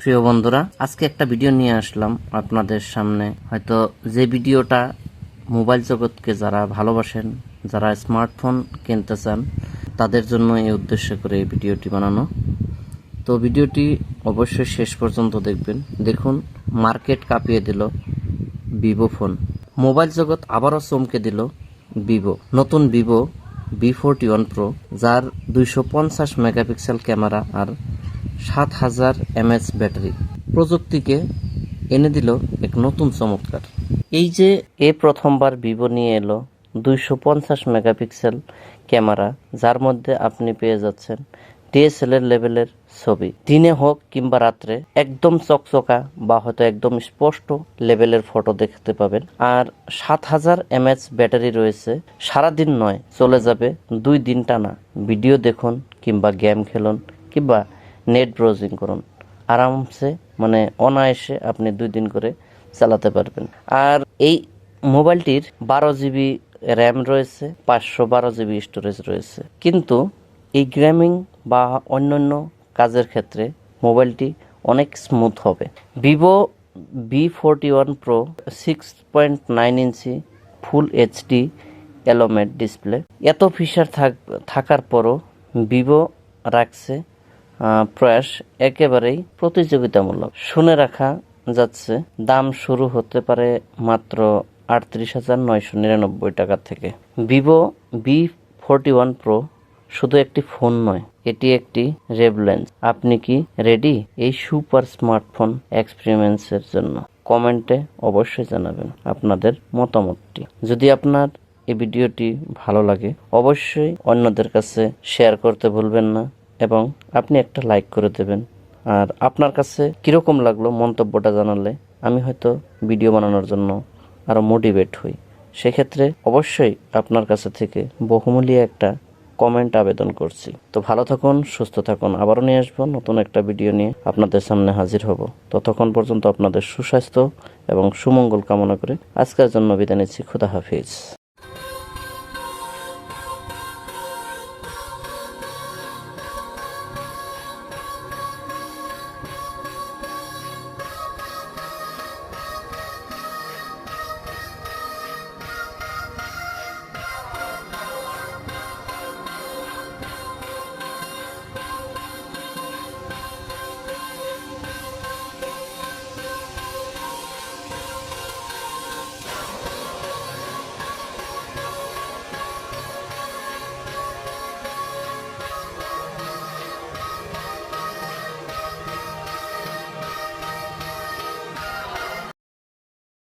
প্রিয় বন্ধুরা, আজকে একটা ভিডিও নিয়ে আসলাম আপনাদের সামনে। হয়তো যে ভিডিওটা মোবাইল জগৎকে যারা ভালোবাসেন, যারা স্মার্টফোন কিনতে চান, তাদের জন্য এই উদ্দেশ্য করে এই ভিডিওটি বানানো। তো ভিডিওটি অবশ্যই শেষ পর্যন্ত দেখবেন। দেখুন, মার্কেট কাঁপিয়ে দিল ভিভো ফোন। মোবাইল জগৎ আবারও চমকে দিল ভিভো। নতুন Vivo B forty one Pro, যার দুইশো পঞ্চাশ মেগাপিক্সেল ক্যামেরা আর সাত হাজার এমএচ ব্যাটারি। প্রযুক্তিকে এনে দিল এক নতুন চমৎকার। এই যে এ প্রথমবার ভিভো নিয়ে এলো দুইশো পঞ্চাশ মেগাপিক্সেল ক্যামেরা, যার মধ্যে আপনি পেয়ে যাচ্ছেন ডিএসএলআর লেভেলের ছবি। দিনে হোক কিংবা রাত্রে, একদম চকচকা বা হয়তো একদম স্পষ্ট লেভেলের ফটো দেখতে পাবেন। আর সাত হাজার এমএচ ব্যাটারি রয়েছে, সারাদিন নয়, চলে যাবে দুই দিন টানা। ভিডিও দেখুন কিংবা গেম খেলুন কিংবা নেট ব্রাউজিং করুন। আরামসে মানে অনায়াসে আপনি দুই দিন করে চালাতে পারবেন। আর এই মোবাইলটির বারো জিবি র্যাম রয়েছে, পাঁচশো বারো জিবি স্টোরেজ রয়েছে। কিন্তু এই গেমিং বা অন্যান্য কাজের ক্ষেত্রে মোবাইলটি অনেক স্মুথ হবে। Vivo B forty one Pro six point nine inch full HD এলোমেট display এত ফিচার থাক থাকার পরও ভিভো রাখছে প্রয়াস একেবারেই প্রতিযোগিতামূলক। শুনে রাখা যাচ্ছে, দাম শুরু হতে পারে মাত্র আটত্রিশ হাজার নয়শো নিরানব্বই টাকা থেকে। Vivo B forty one Pro শুধু একটি ফোন নয়, এটি একটি রেভলেন্স আপনি কি রেডি এই সুপার স্মার্টফোন এক্সপেরিমেন্টসের জন্য? কমেন্টে অবশ্যই জানাবেন আপনাদের মতামতটি। যদি আপনার এই ভিডিওটি ভালো লাগে, অবশ্যই অন্যদের কাছে শেয়ার করতে ভুলবেন না। এবং আপনি একটা লাইক করে দেবেন। আর আপনার কাছে কীরকম লাগল মন্তব্যটা জানালে আমি হয়তো ভিডিও বানানোর জন্য আরও মোটিভেট হই। সেক্ষেত্রে অবশ্যই আপনার কাছে থেকে বহুমূল্য একটা কমেন্ট আবেদন করছি। তো ভালো থাকুন, সুস্থ থাকুন, আবারও নিয়ে আসব নতুন একটা ভিডিও নিয়ে আপনাদের সামনে হাজির হব। ততক্ষণ পর্যন্ত আপনাদের সুস্বাস্থ্য এবং সুমঙ্গল কামনা করে আজকের জন্য বিদায় নিচ্ছি। খুদা হাফিজ।